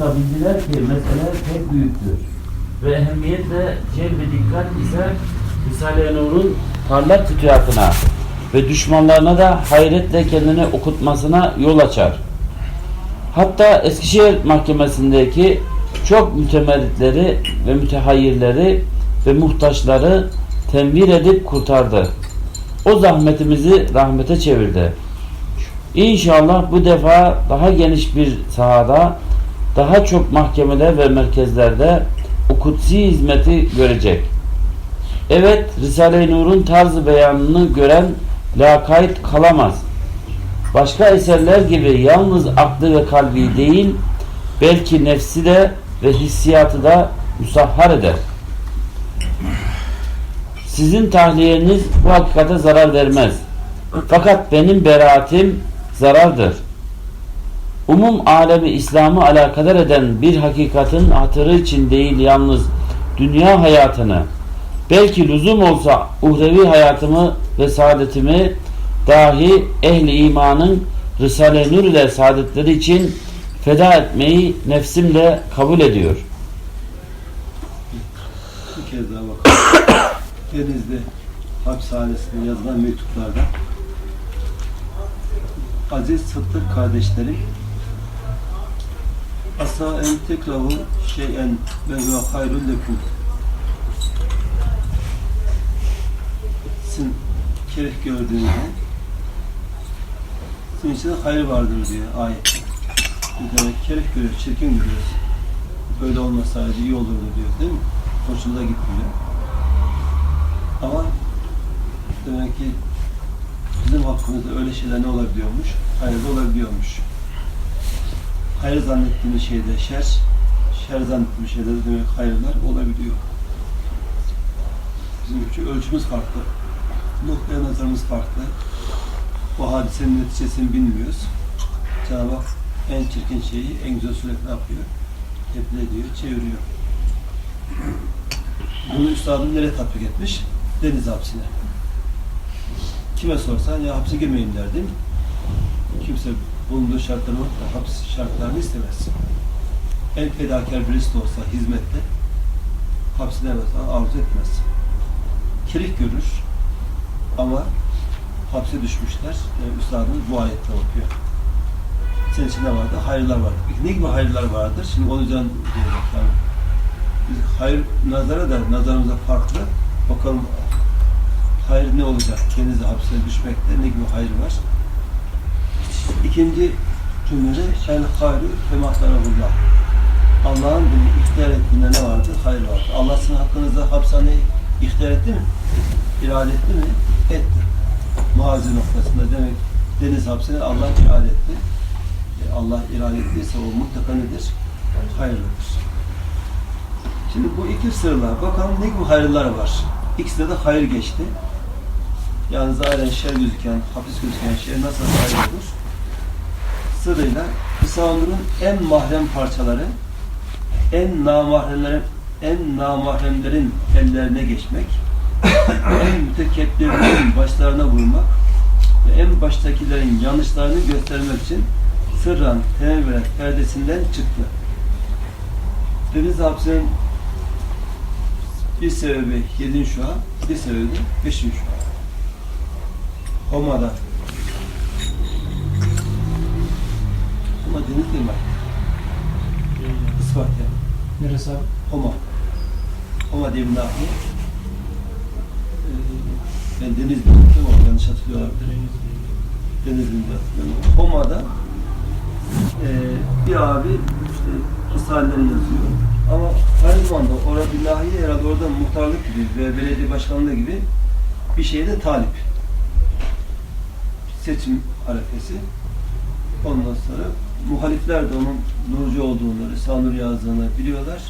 da bildiler ki mesele pek büyüktür. Ve ehemmiyetle celb dikkat ise Risale-i Nur'un parlak fütühatına ve düşmanlarına da hayretle kendini okutmasına yol açar. Hatta Eskişehir Mahkemesi'ndeki çok mütemerritleri ve mütehayyirleri ve muhtaçları tenvir edip kurtardı. O zahmetimizi rahmete çevirdi. İnşallah bu defa daha geniş bir sahada, daha çok mahkemeler ve merkezlerde o kutsi hizmeti görecek. Evet, Risale-i Nur'un tarzı beyanını gören lakayt kalamaz. Başka eserler gibi yalnız aklı ve kalbi değil, belki nefsi de ve hissiyatı da musahhar eder. Sizin tahliyeniz bu hakikate zarar vermez. Fakat benim beraatim zarardır. Umum alemi İslam'ı alakadar eden bir hakikatin hatırı için değil yalnız dünya hayatını, belki lüzum olsa uhrevi hayatımı ve saadetimi dahi ehli imanın Risale-i Nur ile saadetleri için feda etmeyi nefsimle kabul ediyor. Bir kez daha bakalım. Denizli hapishanesinde yazılan mektuplarda Aziz Sıddık kardeşlerim Asa en tekrahu şeyen ve huve hayrun lekum Sizin kereh gördüğünüzde sizin için hayır vardır diyor ayet. Demek kereh görüyor, çirkin görüyor. Böyle olmasaydı iyi olurdu diyor değil mi? Hoşunuza gitmiyor. Ama demek ki bizim hakkımızda öyle şeyler ne olabiliyormuş? Hayır da olabiliyormuş. Hayır zannettiğimiz şeyde şer, şer zannettiğimiz şeyde de demek hayırlar olabiliyor. Bizim ölçümüz farklı. Noktaya nazarımız farklı. Bu hadisenin neticesini bilmiyoruz. Cenab-ı Hak en çirkin şeyi en güzel suretle yapıyor? Tebliğ ediyor, çeviriyor. Bunu üstadım nereye tatbik etmiş? Deniz hapsine. Kime sorsan ya hapse girmeyin der değil mi? Kimse bulunduğu şartları hapis şartlarını istemez. En fedakar birisi de olsa hizmette hapsine mesela arzu etmez. Kirik görür ama hapse düşmüşler. Yani üstadımız bu ayette okuyor. Senin için ne vardı? Hayırlar vardı. Peki ne gibi hayırlar vardır? Şimdi onun üzerine diyecek yani. Biz hayır nazara da nazarımıza farklı. Bakalım hayır ne olacak? Denize hapse düşmekte ne gibi hayır var? İkinci cümlede el hayru femahlarahullah. Allah'ın bunu ihtiyar ettiğinde ne vardı? Hayır vardı. Allah sizin hakkınızda hapishaneyi ihtiyar etti mi? İrade etti mi? Etti. Muazi noktasında demek deniz hapsine Allah irade etti. E, Allah irade ettiyse o mutlaka nedir? Hayırlıdır. Şimdi bu iki sırla bakalım ne gibi hayırlar var. İkisinde de hayır geçti. Yani zahiren şer gözüken, hapis gözüken şey nasıl hayır olur? Sırayla İsa-Nur'un en mahrem parçaları en namahremlerin en namahremlerin ellerine geçmek en mütekebbirlerin başlarına vurmak ve en baştakilerin yanlışlarını göstermek için sırran tenevvüret perdesinden çıktı. Deniz hapsinin bir sebebi yedin şu an, bir sebebi beşin şu an. Homa'da. Değil mi? Isparta. Neresi abi? Homa. Homa diye bir nahiye. Ee, ben deniz dedim değil mi? Yanlış hatırlıyorum. Denizli'nde hatırlıyorum. Homa'da e, bir abi işte risaleleri yazıyor. Ama aynı zamanda orada bir nahiye herhalde orada muhtarlık gibi ve belediye başkanlığı gibi bir şeyde talip. Seçim arefesi. Ondan sonra muhalifler de onun nurcu olduğunu, Risale-i Nur yazdığını biliyorlar.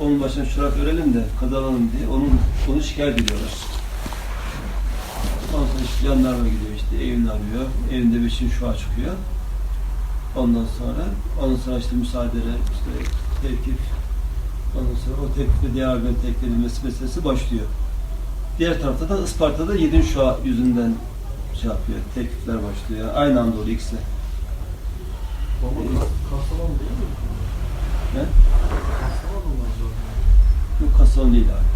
Onun başına şurap örelim de kazanalım diye onun, onu şikayet ediyorlar. Ondan sonra işte jandarma gidiyor işte evini arıyor. Evinde beşin şu an çıkıyor. Ondan sonra ondan sonra işte müsaadele işte tevkif ondan sonra o tevkifle gün tevkif edilmesi meselesi başlıyor. Diğer tarafta da Isparta'da yedin şua yüzünden şey yapıyor, tevkifler başlıyor. Aynı anda oluyor ikisi. Baba Kastamonu değil mi? Ne? Kastamonu mu acaba? Yok Kastamonu değil abi.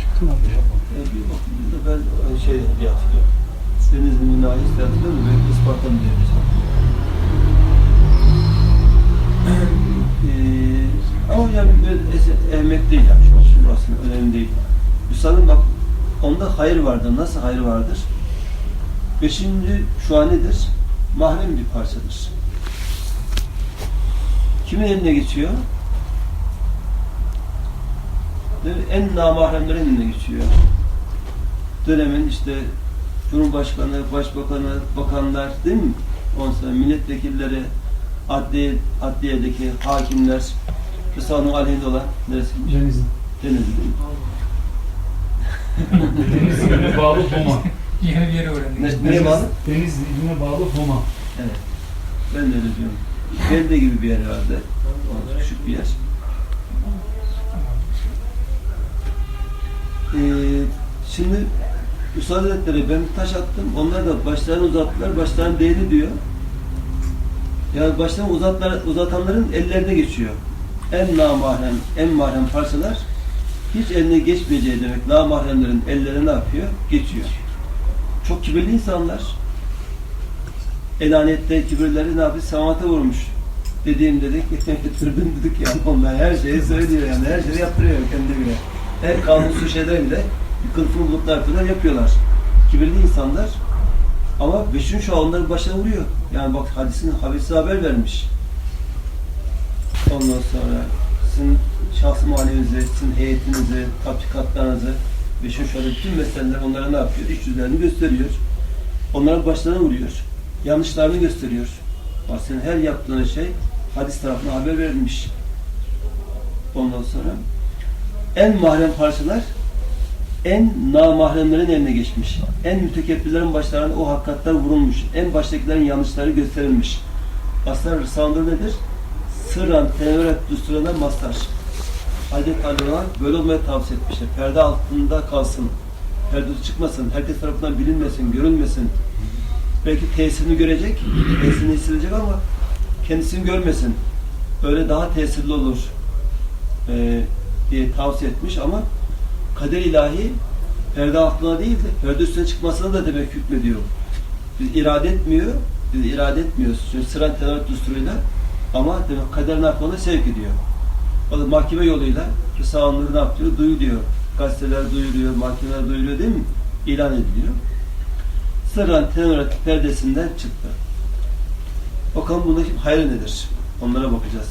Çıktım abi ya. E, bir bakayım da ben şey diye hatırlıyorum. Denizli'nin nahis diye hatırlıyorum. Belki Isparta'nın diye hatırlıyorum. ama yani ehmek değil yani şu olsun burası önemli değil. Üstadın bak onda hayır vardır. Nasıl hayır vardır? Beşinci şu an nedir? Mahrem bir parçadır. Kimin eline geçiyor? En namahremlerin eline geçiyor. Dönemin işte Cumhurbaşkanı, Başbakanı, bakanlar değil mi? Ondan sonra milletvekilleri, adliye, adliyedeki hakimler, Rısanın aleyhinde olan neresiymiş? Denizli. Denizli değil mi? Denizli'ne bağlı. Yeni bir yere öğrendik. Ne, neye bağlı? Denizli iline bağlı Homa. Evet. Ben de öyle diyorum. Belde gibi bir yer herhalde. Orada Küçük bir yer. Ee, şimdi Üstad Hazretleri ben taş attım. Onlar da başlarını uzattılar. Başlarını değdi diyor. Yani başlarını uzatlar, uzatanların ellerine geçiyor. En namahrem, en mahrem parçalar hiç eline geçmeyeceği demek. Namahremlerin ellerine ne yapıyor? Geçiyor. Çok kibirli insanlar. Elanette kibirleri ne yapıyor? Samata vurmuş. Dediğim dedik, türbün dedik yani onlar her şeyi söylüyor yani her şeyi yaptırıyor kendi bile. Her kanunsuz şeyler bile kılıfını bulutlar yapıyorlar. Kibirli insanlar ama beşin şu an onların başına vuruyor. Yani bak hadisin habisi haber vermiş. Ondan sonra sizin şahsı manevinizi, sizin heyetinizi, tatbikatlarınızı, beşin şu anda bütün meseleler onlara ne yapıyor? İç yüzlerini gösteriyor. Onların başlarına vuruyor. Yanlışlarını gösteriyor. Bak senin her yaptığın şey hadis tarafına haber verilmiş. Ondan sonra en mahrem parçalar en namahremlerin eline geçmiş. En mütekebbirlerin başlarına o hakikatler vurulmuş. En baştakilerin yanlışları gösterilmiş. Aslında Risale'de nedir? Sırran tenevret düsturuna mastar. Hazreti ona böyle olmaya tavsiye etmişler. Perde altında kalsın. Perde çıkmasın. Herkes tarafından bilinmesin, görülmesin. Belki tesirini görecek, tesirini hissedilecek ama kendisini görmesin. Öyle daha tesirli olur e, diye tavsiye etmiş ama kader ilahi perde altına değil de perde üstüne çıkmasına da demek hükmediyor. Biz irade etmiyor, biz irade etmiyoruz. Çünkü sıran tedavi düsturuyla ama demek kader ne yapmalı? Sevk ediyor. O da mahkeme yoluyla Rısa-ı ne yapıyor? Duyuluyor. Gazeteler duyuluyor, mahkemeler duyuluyor değil mi? İlan ediliyor. Sırran tenorat perdesinden çıktı. Bakalım bundaki hayır nedir? Onlara bakacağız.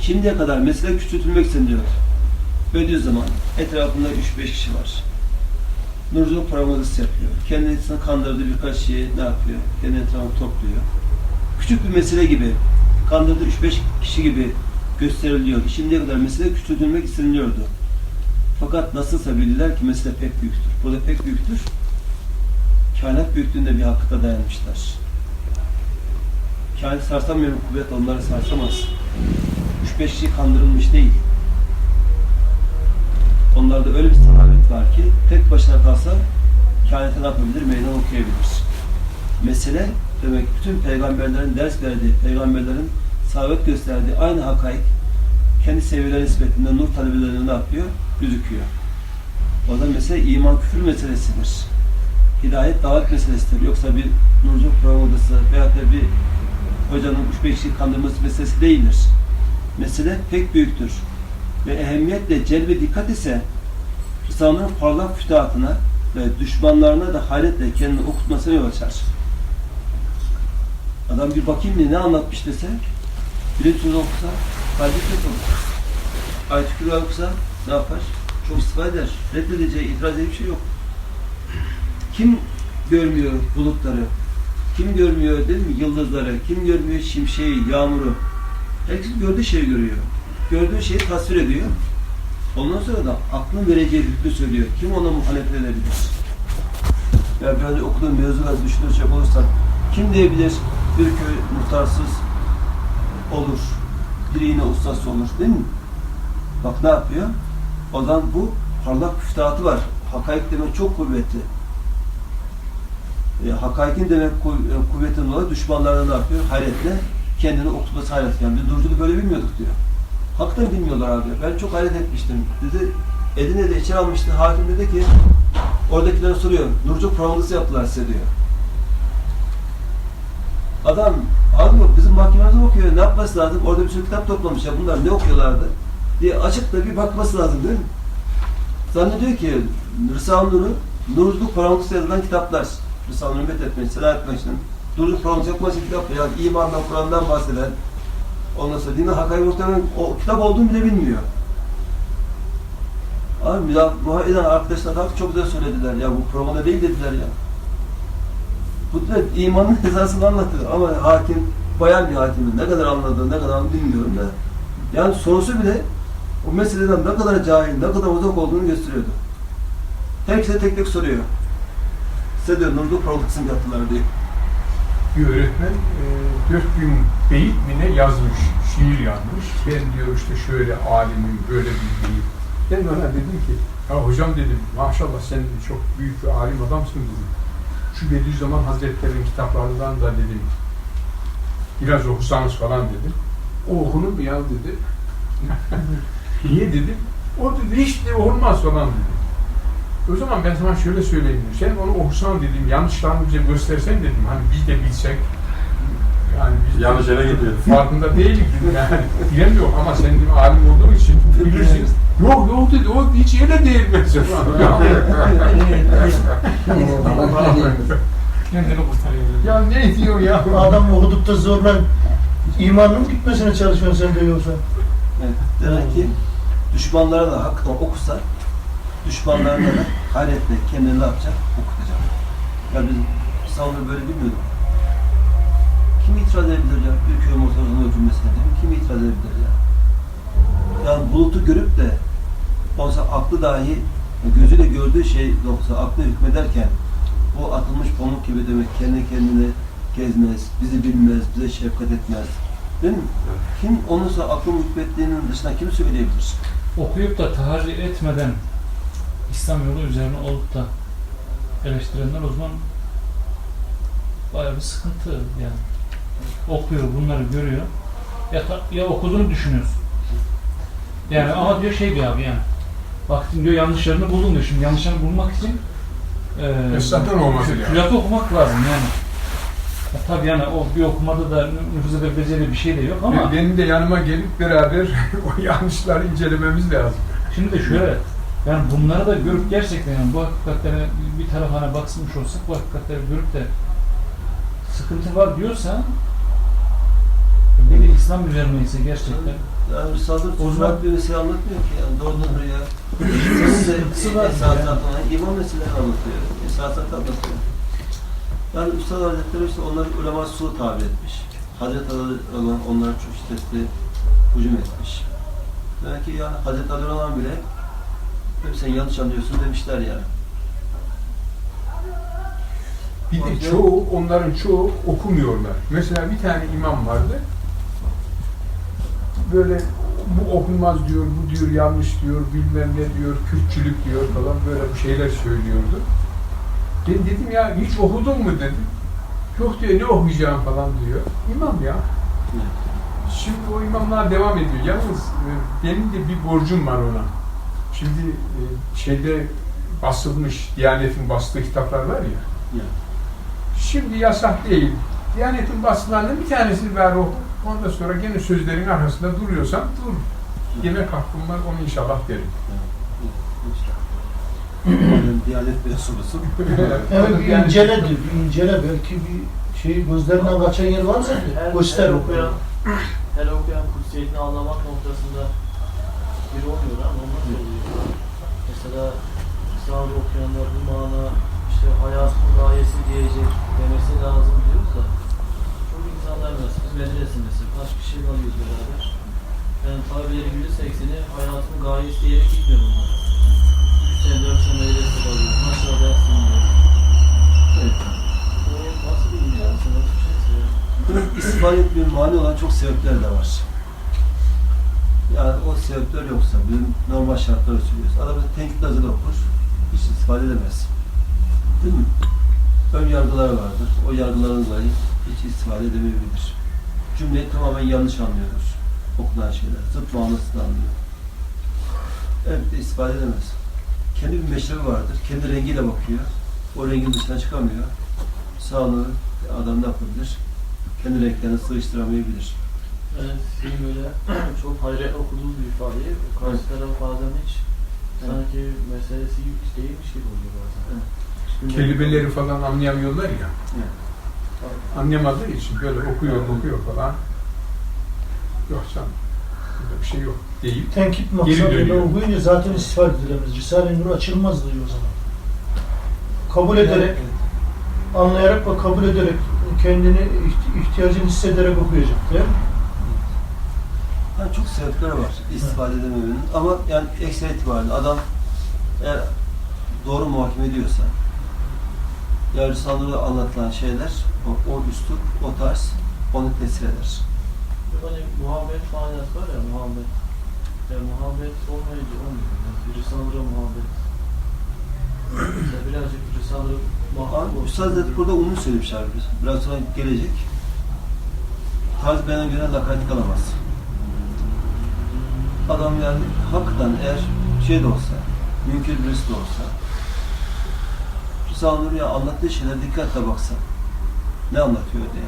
Şimdiye kadar mesele küçültülmek isteniyor. Bediüzzaman etrafında 3-5 kişi var. Nurculuk paramadası yapıyor. Kendisini kandırdığı birkaç şeyi ne yapıyor? Kendi etrafını topluyor. Küçük bir mesele gibi, kandırdığı 3-5 kişi gibi gösteriliyor. Şimdiye kadar mesele küçültülmek isteniliyordu. Fakat nasılsa bildiler ki mesele pek büyüktür. Bu da pek büyüktür. Kainat büyüklüğünde bir hakikate dayanmışlar. Kainat sarsamayan kuvvet onları sarsamaz. 3-5 kişi kandırılmış değil. Onlarda öyle bir sahavet var ki tek başına kalsa kainata ne yapabilir? Meydan okuyabilir. Mesele demek bütün peygamberlerin ders verdiği, peygamberlerin sahavet gösterdiği aynı hakaik kendi seviyeleri nispetinde nur talebelerine ne yapıyor? Gözüküyor. O da mesele iman küfür meselesidir. Hidayet davet meselesidir. Yoksa bir nurculuk programı veyahut da bir hocanın 3-5 kişi kandırması meselesi değildir. Mesele pek büyüktür. Ve ehemmiyetle celbe dikkat ise Rısanın parlak fütuhatına ve düşmanlarına da hayretle kendini okutmasına yol açar. Adam bir bakayım diye ne anlatmış dese söz okusa kalbi kötü olur. Ayet-i Kübra okusa ne yapar? Çok istifa eder. Reddedeceği, itiraz edeceği bir şey yok. Kim görmüyor bulutları? Kim görmüyor değil mi yıldızları? Kim görmüyor şimşeği, yağmuru? Herkes gördüğü şeyi görüyor. Gördüğü şeyi tasvir ediyor. Ondan sonra da aklın vereceği hükmü söylüyor. Kim ona muhalefet edebilir? Ya biraz okuduğum mevzular düşünecek olursak kim diyebilir bir köy muhtarsız olur, biri yine ustası olur değil mi? Bak ne yapıyor? O zaman bu parlak fütuhatı var. Hakaik demek çok kuvvetli. E, hakaikin demek e, kuvvetin dolayı düşmanlarına ne yapıyor? Hayretle kendini okutması hayret. Yani biz duruculuğu böyle bilmiyorduk diyor. Hakikaten bilmiyorlar abi. Ben çok hayret etmiştim. Dedi Edirne'de içeri almıştı. Hakim dedi ki oradakilere soruyor. Nurcu provası yaptılar size diyor. Adam bak bizim mahkememize okuyor. Ne yapması lazım? Orada bir sürü kitap toplamış ya. Bunlar ne okuyorlardı? diye açıp da bir bakması lazım değil mi? Zannediyor ki Rısa Nur'u Nurculuk Paramutlusu yazılan kitaplar. Rısa Nur'u methetmeyi, Selahattin Akçı'nın Nurculuk Paramutlusu yapması kitap. Yani imandan, Kur'an'dan bahseden ondan sonra dinin hakaret ortadan o kitap olduğunu bile bilmiyor. Abi ya muhayyeden arkadaşlar da çok güzel söylediler ya bu programda değil dediler ya. Da imanın hizasını anlatıyor ama hakim bayan bir hakimin ne kadar anladığı ne kadar bilmiyorum da. Yani sorusu bile o meseleden ne kadar cahil, ne kadar uzak olduğunu gösteriyordu. Hepsine tek tek soruyor. Size diyor Nurdu Products'ın yaptılar diye. bir öğretmen e, 4000 beyit mi ne yazmış, şiir yazmış. Ben diyor işte şöyle alimim, böyle bir beyit. Ben ona dedim ki, ya hocam dedim, maşallah sen çok büyük bir alim adamsın dedim. Şu Bediüzzaman Hazretleri'nin kitaplarından da dedim, biraz okusanız falan dedim. O okunur mu ya dedi. Niye dedim. O dedi hiç de olmaz falan dedi. O zaman ben sana şöyle söyleyeyim. Sen onu okusan dedim, yanlışlarını bize göstersen dedim. Hani biz de bilsek. Yani biz Yanlış yere gidiyor. Farkında değilim dedim yani. Bilen yok ama sen dedim alim olduğun için bilirsin. Yok yok dedi, o hiç öyle değil mesela. Kendini kurtarıyor. ya ne diyor ya? Adam okudukta zorla imanın mı gitmesine çalışıyorsun sen de yoksa? Evet. Demek ki düşmanlara da hakikaten okusa düşmanlarına da hayretle kendini ne yapacak? Okutacak. Ya biz İslam'da böyle bilmiyorduk. Kim itiraz edebilir ya? Bir köy motorunun öldürmesine değil mi? Kim itiraz edebilir ya? Yani bulutu görüp de olsa aklı dahi gözüyle gördüğü şey yoksa aklı hükmederken bu atılmış pamuk gibi demek kendi kendine gezmez, bizi bilmez, bize şefkat etmez. Değil mi? Kim onun sonra aklın hükmettiğinin dışında kim söyleyebilir? Okuyup da tahrir etmeden İslam yolu üzerine olup da eleştirenler o zaman bayağı bir sıkıntı yani. Okuyor, bunları görüyor. Ya, ya okuduğunu düşünüyorsun. Yani ama diyor şey bir abi yani. Baktın diyor yanlışlarını buldun diyor. Şimdi yanlışlarını bulmak için e, Esnaftan olması lazım. külatı okumak lazım yani. Ya, tabii yani o bir okumada da nüfuz edebileceği bir şey de yok ama Benim de yanıma gelip beraber o yanlışları incelememiz lazım. Şimdi de şöyle, yani bunları da görüp gerçekten yani bu hakikatlere bir tarafına baksmış olsak bu hakikatleri görüp de sıkıntı var diyorsa bir de İslam üzerine ise gerçekten Yani Risale-i O zaman- Tuzak bir mesele anlatmıyor ki yani doğrudan oraya. Sıkıntısı var esasat yani. olan iman meselelerini anlatıyor. Esasat anlatıyor. Yani Üstad Hazretleri işte onları ulema su tabi etmiş. Hazreti Ali olan onlara çok şiddetli hücum etmiş. Demek ki yani Hazreti Ali olan bile hep sen yanlış anlıyorsun demişler yani. Bir de çoğu, onların çoğu okumuyorlar. Mesela bir tane imam vardı. Böyle bu okunmaz diyor, bu diyor yanlış diyor, bilmem ne diyor, Kürtçülük diyor falan böyle bir şeyler söylüyordu. Ben dedim ya hiç okudun mu dedim. Yok diyor ne okuyacağım falan diyor. İmam ya. Şimdi o imamlar devam ediyor. Yalnız e, benim de bir borcum var ona. Şimdi e, şeyde basılmış, Diyanet'in bastığı kitaplar var ya. Şimdi yasak değil. Diyanetin basılarının bir tanesini ver oku. Ondan sonra gene sözlerin arkasında duruyorsan dur. Yemek hakkım var onu inşallah derim. Diyanet mensubusun. Evet bir incele diyor, bir incele belki bir şey gözlerinden kaçan yer varsa Her, göster her o. okuyan, her okuyan kutsiyetini anlamak noktasında biri oluyor ama olmaz oluyor. Mesela sağda okuyanlar bu mana işte hayatın gayesi diyecek demesi lazım diyoruz da insanlar mesela biz medrese mesela kaç kişi alıyoruz beraber. Yani tabileri yüzde sekseni hayatın gayesi diyerek gitmiyor bunlar. 3 sene 4 sene medrese kalıyor. Maşallah diyor. Evet. O nasıl bir imkansın, nasıl bir şeyse ya. Bunun istifade etmenin mani olan çok sebepler de var. Yani o sebepler yoksa, bizim normal şartları söylüyoruz. Adam bir tenkit yazılı okur, hiç istifade edemez. Değil mi? Ön yargılar vardır. O yargıların dolayı hiç istifade edemeyebilir. Cümleyi tamamen yanlış anlıyoruz. okunan şeyler. Zıt manasını anlıyor. Evet de istifade edemez. Kendi bir meşrebi vardır. Kendi rengiyle bakıyor. O rengin dışına çıkamıyor. Sağlığı adam ne yapabilir? Kendi renklerini sığıştıramayabilir. Evet, sizin böyle çok hayret okuduğunuz bir ifadeyi karşı taraf bazen hiç sanki meselesi yük değilmiş gibi oluyor bazen. Evet. Kelimeleri falan anlayamıyorlar ya. Evet. Anlayamadığı için böyle okuyor, okuyor falan. Yok canım, burada bir şey yok deyip Tenkit Geri maksadıyla okuyunca zaten istifade edilemez. Risale-i Nur açılmaz diyor o zaman. Kabul ederek, anlayarak ve kabul ederek kendini iht- ihtiyacını hissederek okuyacak değil mi? Yani çok sebepleri var istifade edememenin ama yani ekstra itibariyle adam eğer doğru muhakeme ediyorsa Risale'de anlatılan şeyler o, o üslup, o tarz onu tesir eder. Hani muhabbet manası var ya muhabbet. Ya muhabbet olmayınca olmuyor. Yani bir Risale'de muhabbet. Mesela birazcık Risale'de muhabbet Abi, Üstad Hazretleri burada umumi söylemişler. Biraz sonra gelecek. Tarz bana göre lakayt kalamaz. Adam yani hakikaten eğer şey de olsa, mümkün birisi de olsa, Nur ya anlattığı şeylere dikkatle baksa, ne anlatıyor diye.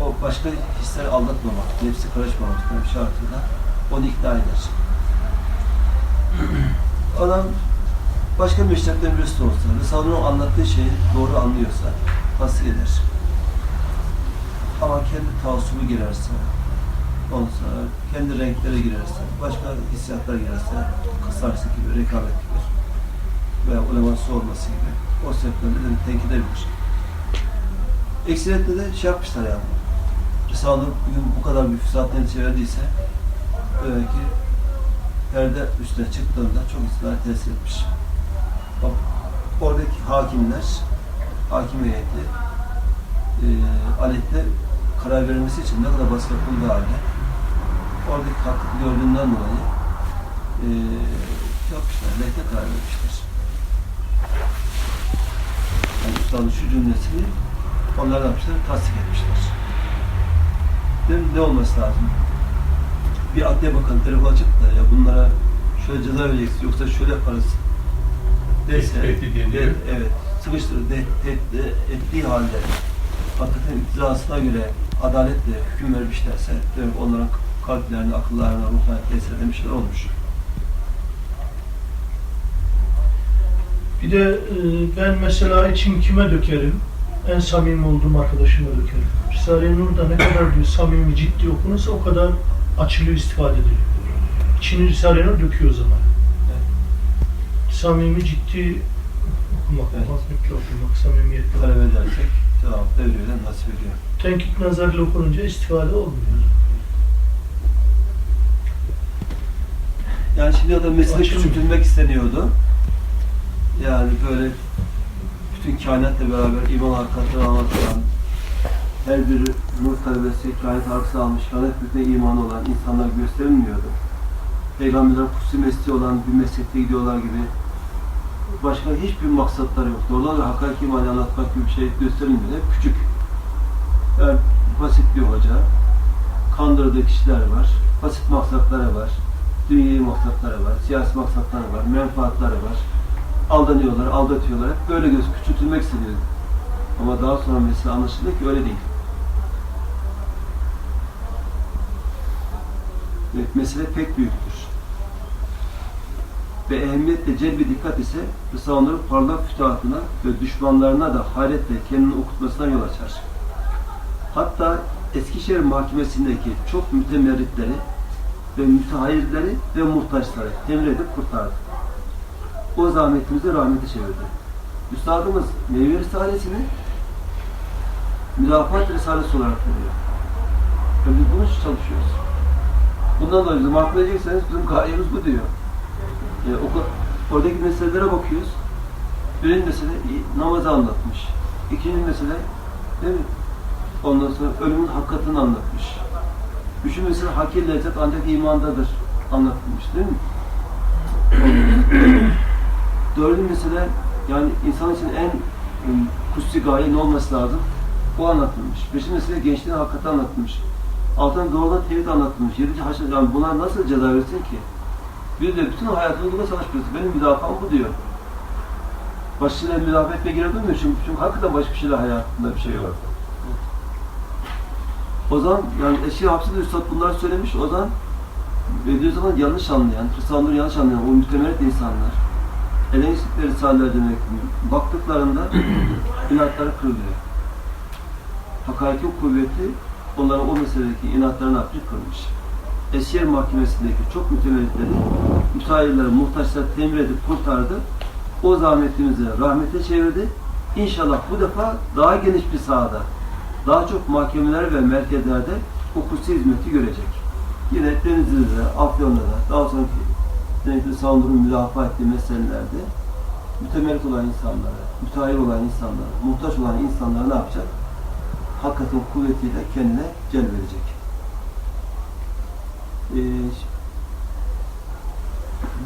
O başka hisleri aldatmamak, nefsi karışmamak şartıyla onu ikna eder. Adam başka meşrepten birisi olsa, Risale'nin anlattığı şeyi doğru anlıyorsa tasdik eder. Ama kendi taassubu girerse, ondan kendi renklere girerse, başka hissiyatlar girerse, kısarsı gibi, rekabet gibi veya uleması olması gibi o sebeplerle de tenkit edebilir. Ekseriyetle de şey yapmışlar yani. Risale bugün bu kadar bir füsat netice verdiyse demek ki perde üstüne çıktığında çok ısrar tesir etmiş. Bak, oradaki hakimler, hakim heyeti e, aleyhte karar verilmesi için ne kadar baskı yapıldığı halde oradaki hakkı gördüğünden dolayı e, yapmışlar, lehte karar vermişler. Üstadın şu cümlesini onlar yapmışlar? Tasdik etmişler. Değil mi? Ne olması lazım? Bir adliye bakanı telefon açıp da ya bunlara şöyle ceza vereceksin yoksa şöyle yaparız Neyse, de- evet, sıkıştırır, de, tehdit ettiği halde hakikaten iktidarına göre adaletle hüküm vermişlerse onların kalplerine, akıllarına, ruhlarına tesir şeyler olmuş. Bir de e, ben mesela içim kime dökerim? En samimi olduğum arkadaşıma dökerim. Risale-i Nur'da ne kadar diyor samimi, ciddi okunursa o kadar açılıyor, istifade ediliyor. İçini Risale-i Nur döküyor o zaman. Samimi, ciddi okumak, Evet. mazmutlu okumak, samimiyetle Talep edersek cevap veriyor, nasip ediyor. Tenkit nazarıyla okununca istifade olmuyor. Yani şimdi da mesele küçültülmek isteniyordu. Yani böyle bütün kainatla beraber iman hakikatini anlatılan, her bir nur talebesi kainat arkası almış, kainat bütüne imanı olan insanlar gösterilmiyordu. Peygamberler kutsi mesleği olan bir meslekte gidiyorlar gibi başka hiçbir maksatları yok. Oradan da hakiki imanı anlatmak gibi bir şey gösterilmiyor. Hep küçük. Yani basit bir hoca, kandırdığı kişiler var, basit maksatları var, dünyevi maksatları var, siyasi maksatları var, menfaatları var. Aldanıyorlar, aldatıyorlar. Hep böyle göz küçültülmek isteniyor. Ama daha sonra mesela anlaşıldı ki öyle değil. Evet, mesele pek büyüktür. Ve ehemmiyetle celbi dikkat ise Rıza-ı parlak fütuhatına ve düşmanlarına da hayretle kendini okutmasına yol açar. Hatta Eskişehir Mahkemesi'ndeki çok mütemerritleri ve mütehayyirleri ve muhtaçları temir edip kurtardı. O zahmetimizi rahmete çevirdi. Üstadımız Meyve Risalesi'ni müdafat Risalesi olarak veriyor. Ve biz bunun için çalışıyoruz. Bundan dolayı bizi mahkum edecekseniz bizim gayemiz bu diyor. E, oku, oradaki meselelere bakıyoruz. Birinci mesele namazı anlatmış. İkinci mesele değil mi? Ondan sonra ölümün hakikatini anlatmış. Üçüncü mesele hakir lezzet ancak imandadır anlatılmış değil mi? Dördüncü mesele yani insan için en e, kutsi gaye ne olması lazım? O anlatılmış. Beşinci mesele gençliğin hakikati anlatılmış. Altına doğrudan tevhid anlatılmış. Yedici haşa, yani buna nasıl ceza verirsin ki? Bir de bütün hayatını buna savaşıyorsun. Benim müdafam bu diyor. Başkasıyla müdafaa etmeye gerek duymuyor çünkü, çünkü hakikaten başka bir şeyle hayatında bir şey yok. O zaman yani eşi hapsi de Üstad bunlar söylemiş. O zaman Bediüzzaman yanlış anlayan, Hristiyanları yanlış anlayan o mütemerrit insanlar Elenistikleri risaleler demek baktıklarında inatları kırılıyor. Hakaretin kuvveti onların o meseledeki inatlarını hafif kırmış. Esyer mahkemesindeki çok mütemerritleri müteahhirleri, muhtaçları temir edip kurtardı. O zahmetimizi rahmete çevirdi. İnşallah bu defa daha geniş bir sahada, daha çok mahkemeler ve merkezlerde o kutsi hizmeti görecek. Yine Denizli'de, Afyon'da da, daha sonraki Denizli Sandur'un müdafaa ettiği meselelerde mütemerrit olan insanlara, müteahhir olan insanlara, muhtaç olan insanlara ne yapacak? Hakikatin kuvvetiyle kendine celbedecek. Ee,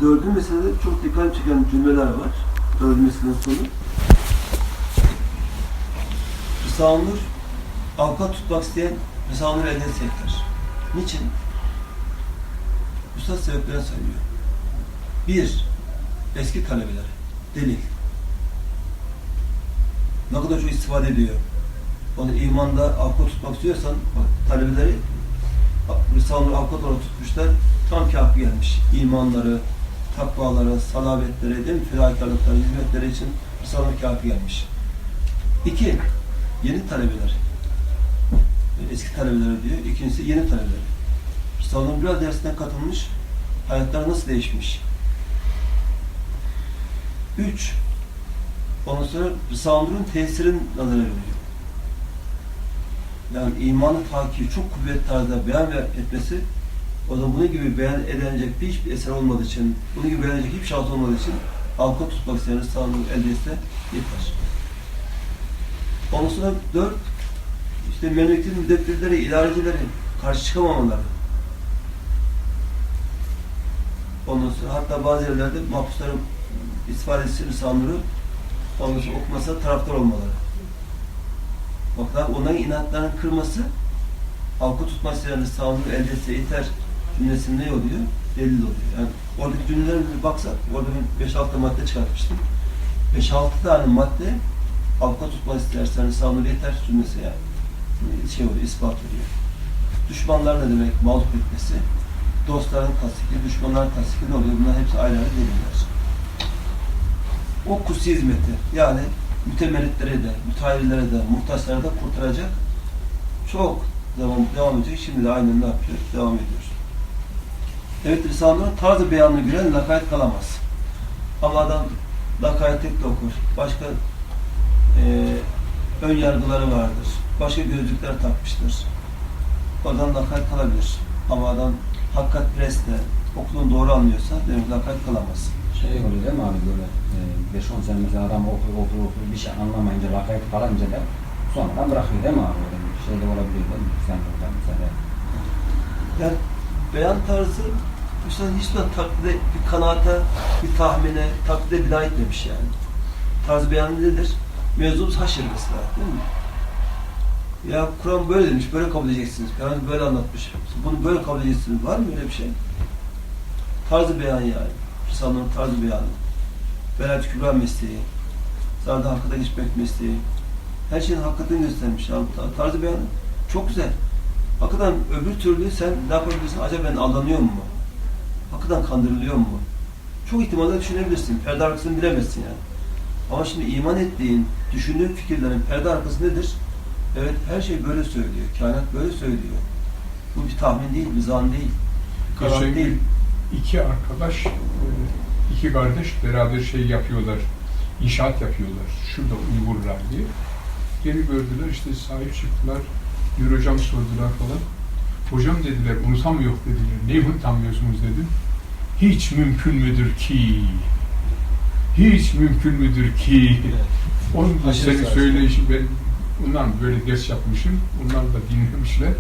dördüncü meselede çok dikkat çeken cümleler var. Dördüncü meselenin sonu. Rıza Nur, avukat tutmak isteyen Rıza Nur'u elden sekler. Niçin? Üstad sebeplerini söylüyor. Bir, eski talebeler. Delil. Ne kadar çok istifade ediyor. Onu imanda avukat tutmak istiyorsan, bak talebeleri Risale-i avukat olarak tutmuşlar. Tam kafi gelmiş. İmanları, takvaları, salabetleri, değil mi? Fedakarlıkları, hizmetleri için Risale-i gelmiş. İki, yeni talebeler. Eski talebeler diyor. İkincisi yeni talebeler. Risale'nin biraz dersine katılmış. Hayatları nasıl değişmiş? Üç, ondan sonra Risale-i tesirin nazara veriliyor. Yani imanı takibi çok kuvvetli tarzda beyan etmesi o zaman bunun gibi beyan edilecek hiçbir eser olmadığı için, bunun gibi beyan edilecek hiçbir şans olmadığı için halka tutmak isteyen Risale'nin elde etse yeter. Ondan sonra dört, işte memleketin müdebbirleri, idarecileri karşı çıkamamaları. Ondan sonra hatta bazı yerlerde mahpusların istifadesi ondan sonra okumasa taraftar olmaları. Bak onların inatlarını kırması halkı tutma silahını sağlığı elde etse yeter cümlesinde ne oluyor? Delil oluyor. Yani oradaki cümlelere baksak, orada ben 5-6 madde çıkartmıştım. 5-6 tane madde halka tutma istersen sağlığı yeter cümlesi yani şey oluyor, ispat oluyor. Düşmanlar ne demek? Mağlup etmesi. Dostların tasdiki, düşmanların tasdiki ne oluyor? Bunlar hepsi ayrı ayrı deliller. O kutsi hizmeti yani mütemerritlere de, müteahhirlere de, muhtaçlara da kurtaracak çok zaman devam edecek. Şimdi de aynen ne yapıyor? Devam ediyor. Evet Risale'nin tarzı beyanını gören lakayet kalamaz. Ama adam lakayetlik de okur. Başka e, ön yargıları vardır. Başka gözlükler takmıştır. Oradan lakayet kalabilir. Ama adam hakikat presle okulun doğru anlıyorsa demek lakayet kalamaz. Şey oluyor değil mi abi böyle 5-10 sene mesela adam okur okur okur bir şey anlamayınca lakayt kalınca da sonradan bırakıyor değil mi abi? Öyle bir şey de olabiliyor değil mi? Sen burada mesela. Yani beyan tarzı işte hiçbir zaman taklide, bir kanaate, bir tahmine, taklide bina etmemiş yani. Tarz beyanı nedir? Mevzumuz haşir mesela değil mi? Ya Kur'an böyle demiş, böyle kabul edeceksiniz. Peygamber böyle anlatmış. Bunu böyle kabul edeceksiniz. Var mı öyle bir şey? Tarzı beyan yani. Risale'nin tarzı beyanı. Velayet Kübra mesleği. Zarda hakikaten geçmek mesleği. Her şeyin hakikatini göstermiş. Yani tarzı beyanı çok güzel. Hakikaten öbür türlü sen ne yapabilirsin? Acaba ben aldanıyor mu? Hakikaten kandırılıyor mu? Çok ihtimalle düşünebilirsin. Perde arkasını bilemezsin yani. Ama şimdi iman ettiğin, düşündüğün fikirlerin perde arkası nedir? Evet her şey böyle söylüyor. Kainat böyle söylüyor. Bu bir tahmin değil, bir zan değil. Bir karar Geçen değil. İki arkadaş, e, iki kardeş beraber şey yapıyorlar, inşaat yapıyorlar. Şurada Uygurlar diye. Geri gördüler işte sahip çıktılar. Bir hocam sordular falan. Hocam dediler unutamıyor dediler. Neyi unutamıyorsunuz dedim. Hiç mümkün müdür ki? Hiç mümkün müdür ki? Onun da senin söyleyişin ben ondan böyle ders yapmışım. Onlar da dinlemişler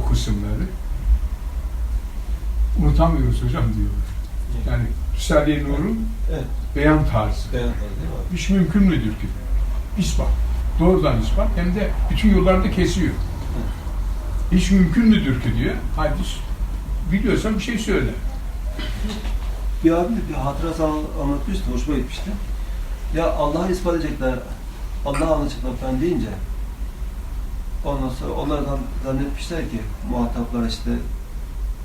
o kısımları. Unutamıyoruz hocam diyorlar. Yani Risale-i Nur'un Evet. beyan tarzı. Beyan tarzı? Hiç mümkün müdür ki? İspat. Doğrudan ispat hem de bütün yollarda kesiyor. Hiç mümkün müdür ki diyor. Hadi biliyorsan bir şey söyle. Bir abi bir hatırası an- anlatmıştı, hoşuma gitmişti. Ya Allah'ı ispat edecekler, Allah'ı anlayacaklar falan deyince ondan sonra onlar da zannetmişler ki muhataplar işte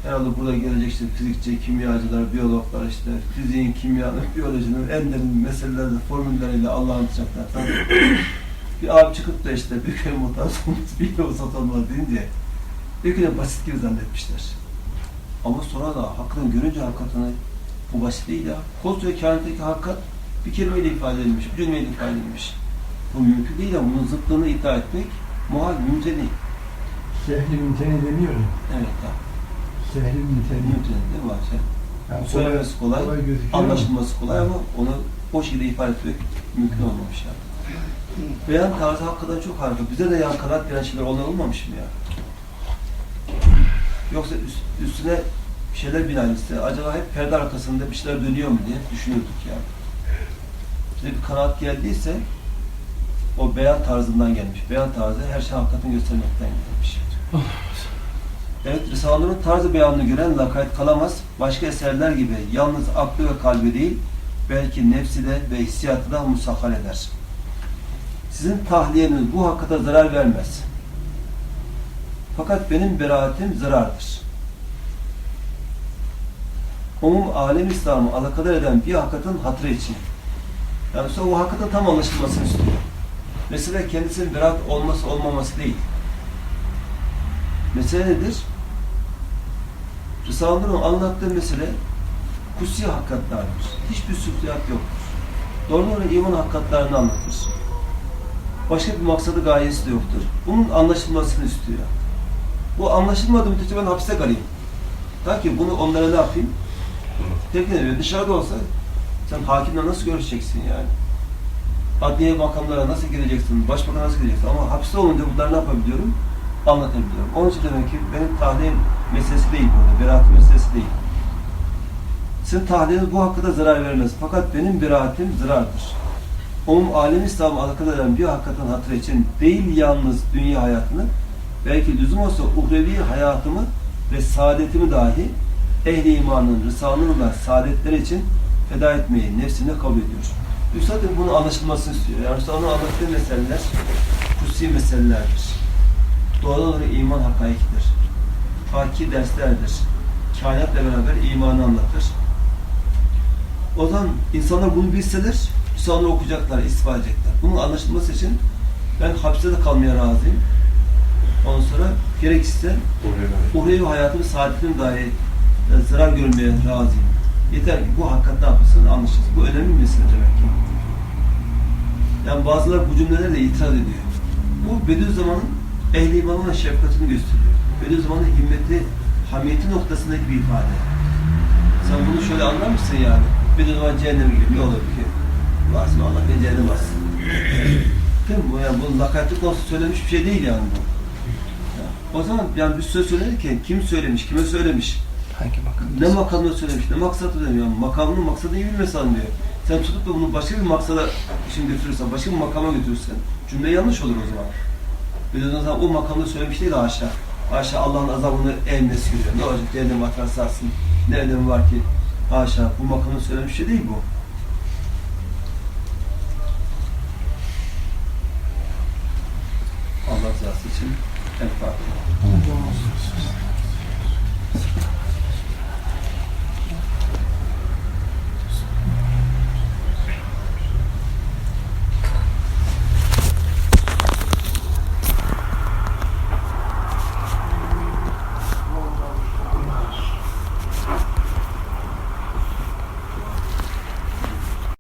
herhalde burada gelecek işte fizikçi, kimyacılar, biyologlar işte fiziğin, kimyanın, biyolojinin en derin meselelerde, formülleriyle Allah'ı anlatacaklar bir abi çıkıp da işte bir köy olmaz, bir yol satılmaz deyince bir köy basit gibi zannetmişler. Ama sonra da hakikaten görünce hakikaten bu basit değil ya. Koskoca kainattaki hakikat bir kelimeyle ifade edilmiş, bir cümleyle ifade edilmiş. Bu mümkün değil ama bunun zıttını iddia etmek muhal, mümkün değil. Sehli mümteni deniyor ya. Evet ya. Mümteni. Mümkün değil mi Ayşe? Yani Söylemesi kolay, gözüküyor. anlaşılması kolay ama onu o şekilde ifade etmek mümkün olmamış yani. Beyan tarzı hakikaten çok harika. Bize de yan kanat veren şeyler onlar olmamış mı ya? Yoksa üst- üstüne bir şeyler binen ise acaba hep perde arkasında bir şeyler dönüyor mu diye düşünüyorduk yani. Bize bir kanaat geldiyse o beyan tarzından gelmiş. Beyan tarzı her şey hakikaten göstermekten gelmiş. Evet, Risale-i Nur'un tarzı beyanını gören lakayt kalamaz. Başka eserler gibi yalnız aklı ve kalbi değil, belki nefsi de ve hissiyatı da musahhar eder. Sizin tahliyeniz bu hakikate zarar vermez. Fakat benim beraatim zarardır. Umum alem İslam'ı alakadar eden bir hakikatin hatırı için. Yani sonra o hakikatin tam anlaşılmasını istiyor. Mesele kendisinin beraat olması olmaması değil. Mesele nedir? Risale-i Nur'un anlattığı mesele kutsi hakikatlerdir. Hiçbir süfliyat yoktur. Doğru doğru iman hakikatlerini anlatır. Başka bir maksadı gayesi de yoktur. Bunun anlaşılmasını istiyor. Bu anlaşılmadığı müddetçe ben hapiste kalayım. Ta ki bunu onlara ne yapayım? Tekrar dışarıda olsa sen hakimle nasıl görüşeceksin yani? Adliye makamlara nasıl gideceksin? Başbakana nasıl gideceksin? Ama hapiste olunca bunları ne yapabiliyorum? Anlatabiliyorum. Onun için demek ki benim tahliye meselesi değil burada. Beraat meselesi değil. Sizin tahliyeniz bu hakkında zarar vermez. Fakat benim beraatim zarardır. Onun alem İslam'ı alakadar eden bir hakikaten hatırı için değil yalnız dünya hayatını, belki lüzum olsa uhrevi hayatımı ve saadetimi dahi ehli imanın, rısanın ve saadetleri için feda etmeyi nefsine kabul ediyor. Üstadın bunu anlaşılmasını istiyor. Yani Üstadın anlattığı meseleler kutsi meselelerdir. Doğrudan doğru iman hakaiktir. Haki derslerdir. Kainatla beraber imanı anlatır. O zaman insanlar bunu bilseler, insanlar okuyacaklar, istifade edecekler. Bunun anlaşılması için ben hapiste de kalmaya razıyım. Ondan sonra gerekirse uhrevi hayatımı, saadetimi dahi e, zarar görmeye razıyım. Yeter ki bu hakikat ne yapılsın anlaşılsın. Bu önemli bir mesele demek ki. Yani bazıları bu cümlelerle itiraz ediyor. Bu Bediüzzaman'ın ehli imanına şefkatini gösteriyor. Bediüzzaman'ın himmeti, hamiyeti noktasındaki bir ifade. Sen bunu şöyle anlar mısın yani? Bediüzzaman cehenneme gidiyor. Ne olur ki? Varsın Allah beni cehennem atsın. Değil mi? Bu Yani bu lakaytlık olsa söylemiş bir şey değil yani bu. O zaman yani bir söz söylerken kim söylemiş, kime söylemiş? Hangi makam? Ne makamda söylemiş, ne maksatı demiş. Yani makamının maksadını iyi bilmesen diyor. Sen tutup da bunu başka bir maksada şimdi götürürsen, başka bir makama götürürsen cümle yanlış olur o zaman. Bir de zaman o makamda söylemiş değil haşa. Haşa Allah'ın azabını eline sürüyor. Ne olacak cehennem atar sarsın. Ne önemi var ki? Haşa bu makamda söylemiş şey değil bu.